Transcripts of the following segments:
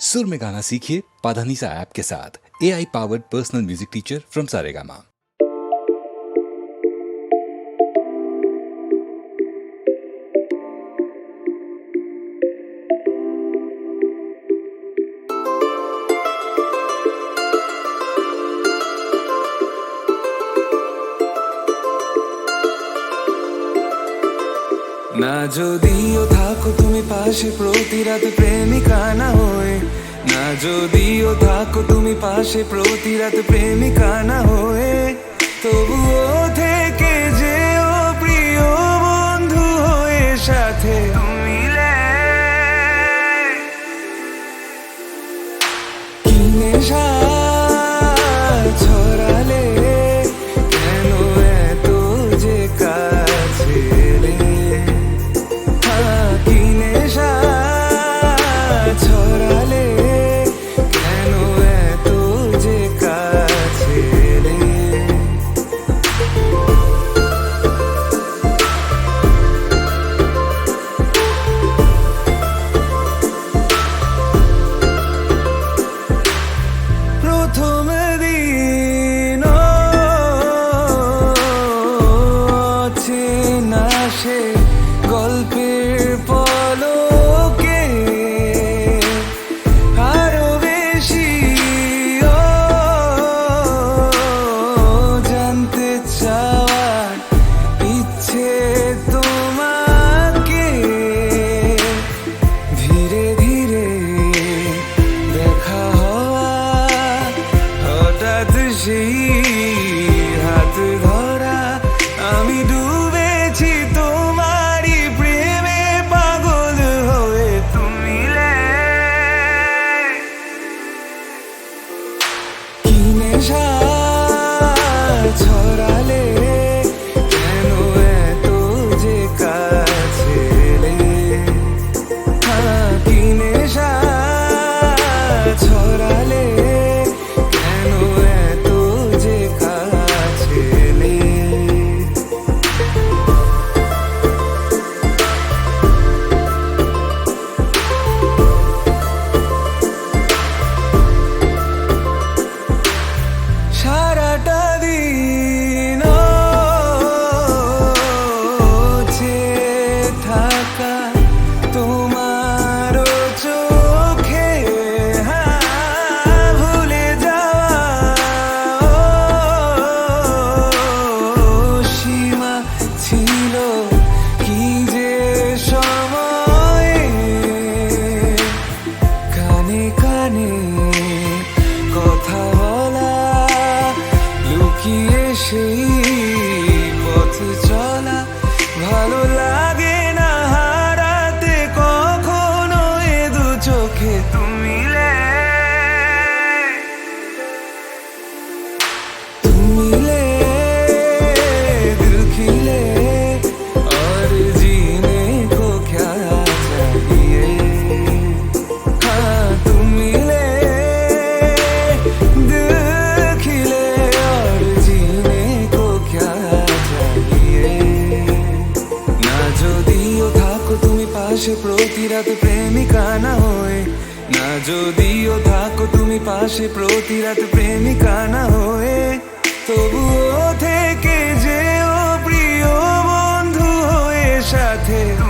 सुर में गाना सीखिए पाधानीसा ऐप के साथ। A I powered personal music teacher from Saregama না যদিও থাকো তুমি পাশে প্রতি রাতে প্রেমিকা না হো যদিও থাকো তুমি পাশে প্রতি রাত প্রেমিকা না হয়ে তবুও বলছে প্রতি রাতে প্রেমিকা না হয়ে। না যদিও থাকো তুমি পাশে, প্রতি রাতে প্রেমিকা না হয়ে। তবুও থেকে যেও প্রিয় বন্ধু হয়ে সাথে।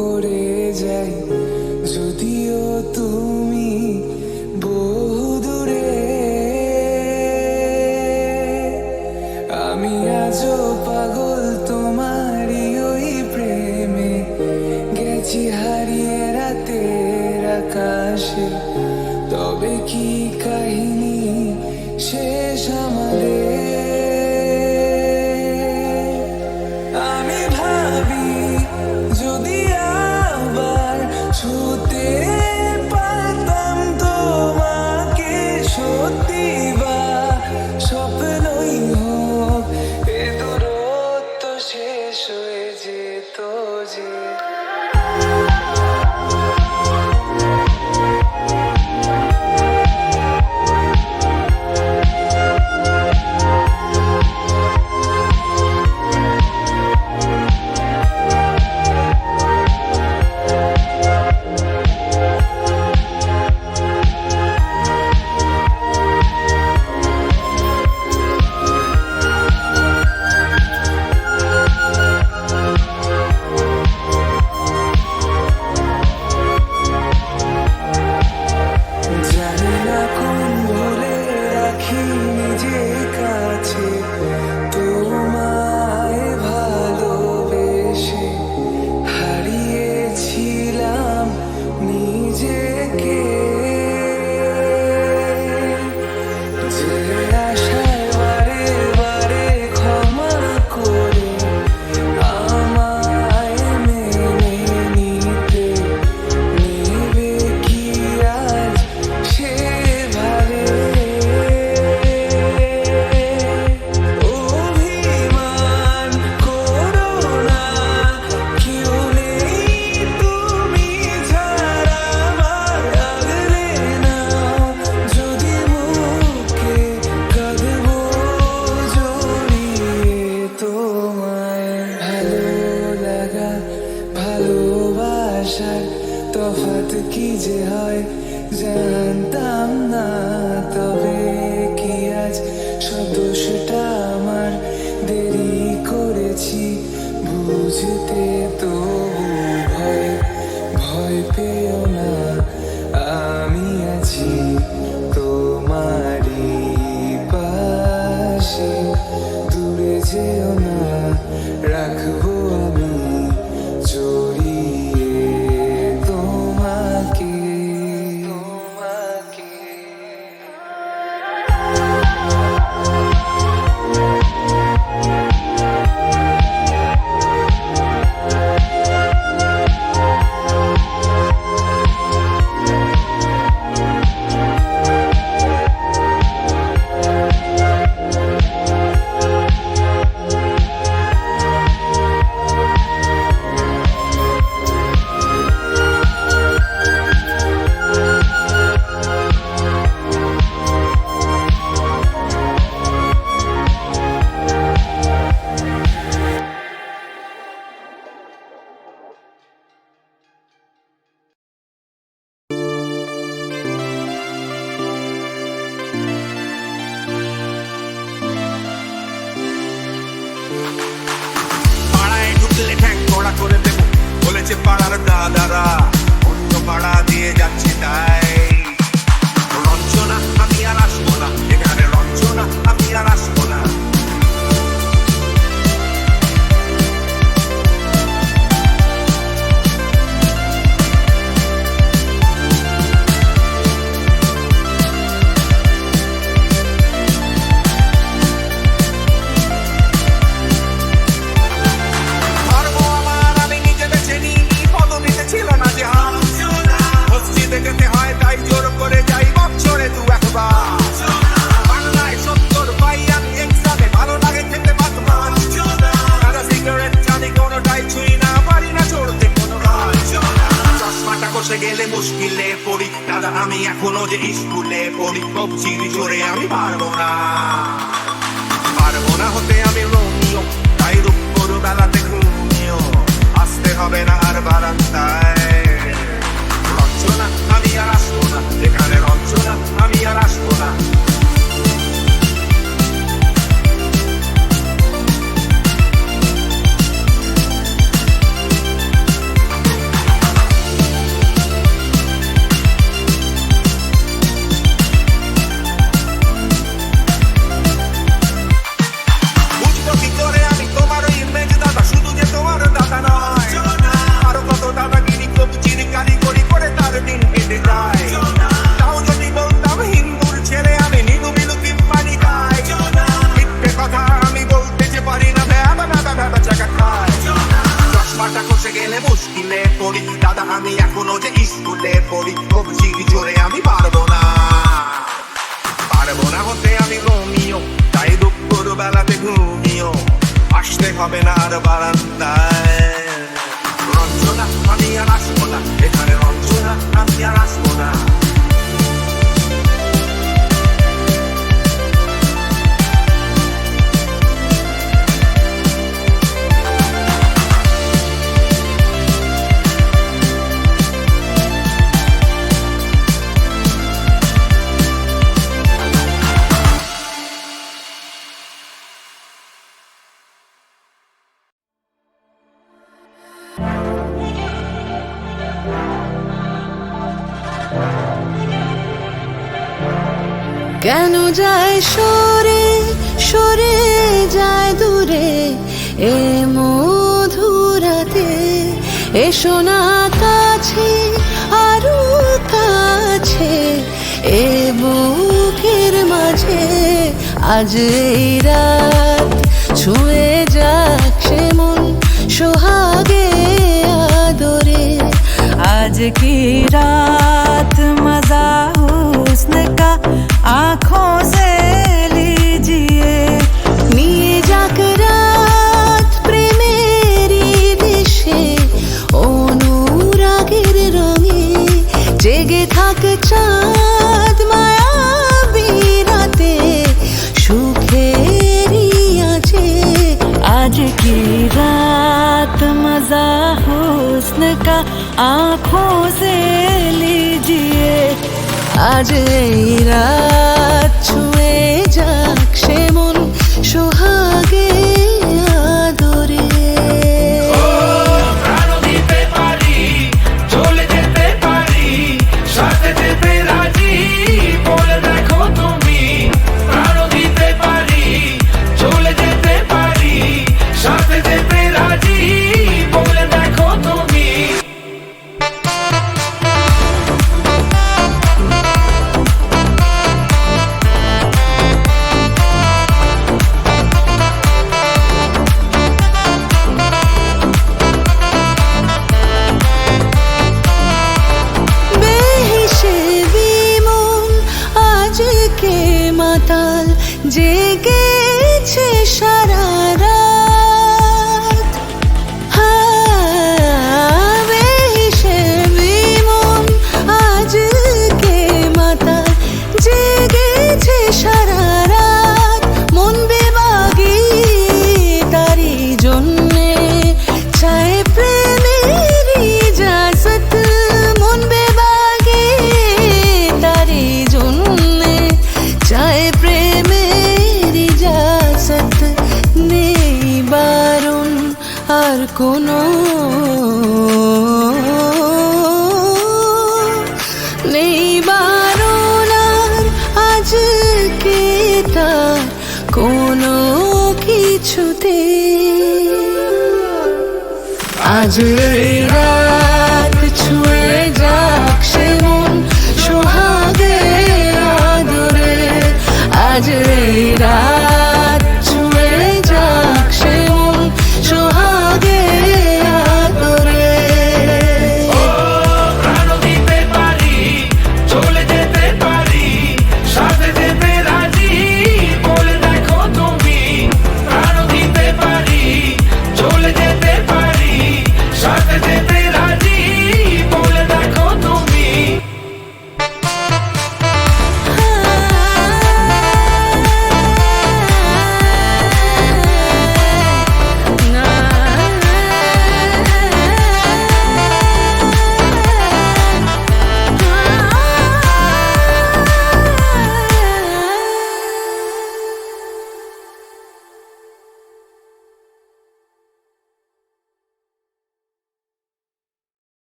করে যাই। যদিও তুমি বহু দূরে আমি আজও পাগল acredito de তফাৎ কি যে হয় জানতাম না, তবে কি আজ দোষটা আমার দেরি করেছি বুঝতে তো ভয় ভয় পেও না, আমি আছি তোমারই পাশে, দূরে যেও না। বলেছে পাড়ার দাদারা। অন্য পাড়া দিয়ে যাচ্ছে তাই। রঞ্জনা, আমি আর আসব না। এখানে রঞ্জনা, আমি আর আসব গেলে মুশকিলে পড়ি। দাদা, আমি এখনও যে স্কুলে পড়ি। কবজির জোরে আমি পারব না। পারব না হতে আমি রোমিও। তাই রূপর বেলাতে ঘুমিও। আসতে হবে না আর বারান্দায়। রঞ্জনা আমি আর আসব না। এখানে রঞ্জনা আমি আর আসব না। শোনা কাছে, আরও কাছে, এ বুকের মাঝে আজ এই রাত ছুঁয়ে যাচ্ছে সে মন সোহাগে আদরে। আজ কি রাত? মজা হুসন কা আঁখো से आंखों से लीजिए। আজ এই রাত ছুঁয়ে যাক সে মন সোহা जी Today.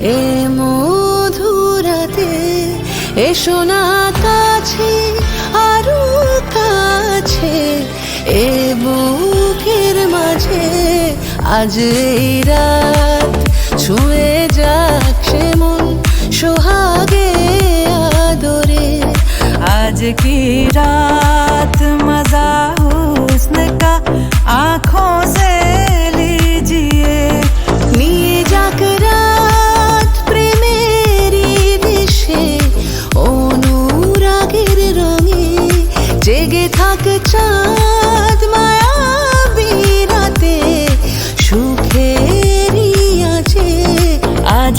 এ মধুরাতে এসো না কাছে, আরও কাছে, এ বুকের মাঝে আজ এই রাত ছুঁয়ে যাক সে মন সোহাগে আদরে, আজ কি রাত?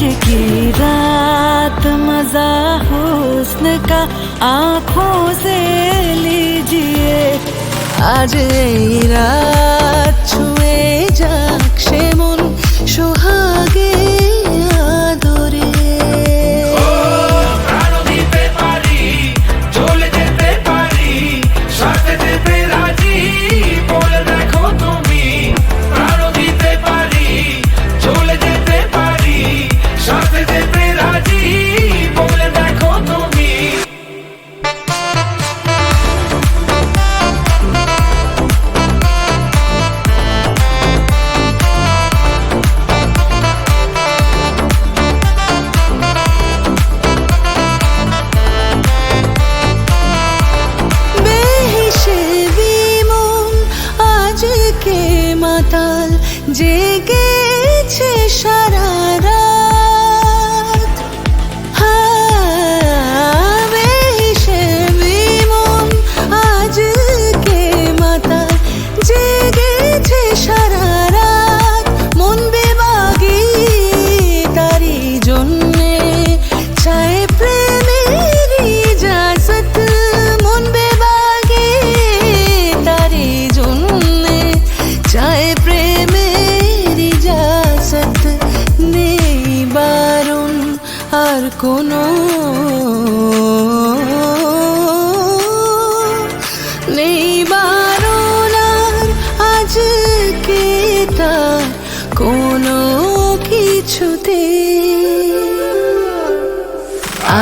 की रात मज़ा हुस्न का आँखों से लीजिए। आज रात छुए जाक्षे मो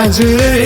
কিছুতে আজ এই রাত